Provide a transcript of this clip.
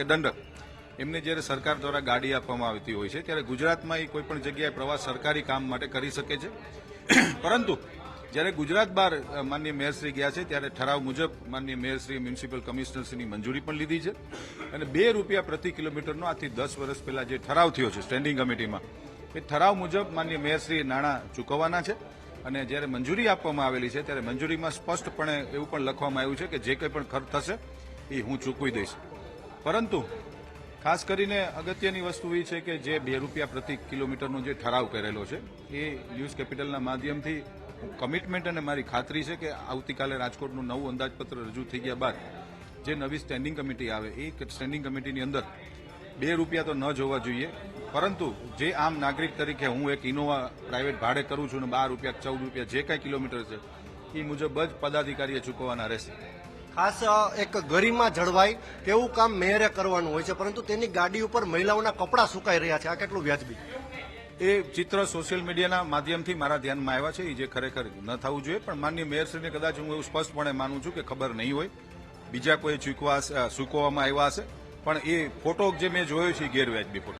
કે દંડક એમને જ્યારે સરકાર દ્વારા ગાડી આપવામાં આવતી હોય છે, ત્યારે ગુજરાતમાં એ કોઈ પણ જગ્યાએ પ્રવાસ સરકારી કામ માટે કરી શકે છે. પરંતુ, જ્યારે ગુજરાત બહાર માનનીય મેયરશ્રી ગયા છે, ત્યારે ઠરાવ મુજબ માનનીય મેયરશ્રી મ્યુનિસિપલ કમિશનરશ્રીની મંજૂરી પણ લીધી છે અને બે રૂપિયા પ્રતિ કિલોમીટરનો આથી દસ વર્ષ પહેલા જે ઠરાવ થયો છે, સ્ટેન્ડિંગ કમિટીમાં, એ ઠરાવ મુજબ માનનીય મેયરશ્રીએ નાણાં ચૂકવવાના છે અને જ્યારે મંજૂરી આપવામાં આવેલી છે, ત્યારે મંજૂરીમાં સ્પષ્ટપણે એવું પણ લખવામાં આવ્યું છે કે જે કંઈ પણ ખર્ચ થશે, એ હું ચૂકવી દઈશ. પરંતુ ખાસ કરીને અગત્યની વસ્તુ એ છે કે જે બે રૂપિયા પ્રતિ કિલોમીટરનો જે ઠરાવ કરેલો છે, એ ન્યૂઝ કેપિટલના માધ્યમથી કમિટમેન્ટ અને મારી ખાતરી છે કે આવતીકાલે રાજકોટનું નવું અંદાજપત્ર રજૂ થઈ ગયા બાદ જે નવી સ્ટેન્ડિંગ કમિટી આવે, એ સ્ટેન્ડિંગ કમિટીની અંદર બે રૂપિયા તો ન જોવા જોઈએ. પરંતુ જે આમ નાગરિક તરીકે હું એક ઇનોવા પ્રાઇવેટ ભાડે કરું છું અને બાર રૂપિયા, ચૌદ રૂપિયા જે કાંઈ કિલોમીટર છે, એ મુજબ જ પદાધિકારીએ ચૂકવવાના રહેશે. ખાસ એક ગરિમા જળવાય તેવું કામ મેયરે કરવાનું હોય છે, પરંતુ તેની ગાડી ઉપર મહિલાઓના કપડાં સુકાઈ રહ્યા છે. આ કેટલું વ્યાજબી? એ ચિત્ર સોશિયલ મીડિયાના માધ્યમથી મારા ધ્યાનમાં આવ્યા છે. એ જે ખરેખર ન થવું જોઈએ, પણ માન્ય મેયરશ્રીને કદાચ હું એવું સ્પષ્ટપણે માનું છું કે ખબર નહીં હોય. બીજા કોઈ ચૂકવા સૂકવવામાં આવ્યા હશે. પણ એ ફોટો જે મેં જોયો છે એ ગેરવ્યાજબી ફોટો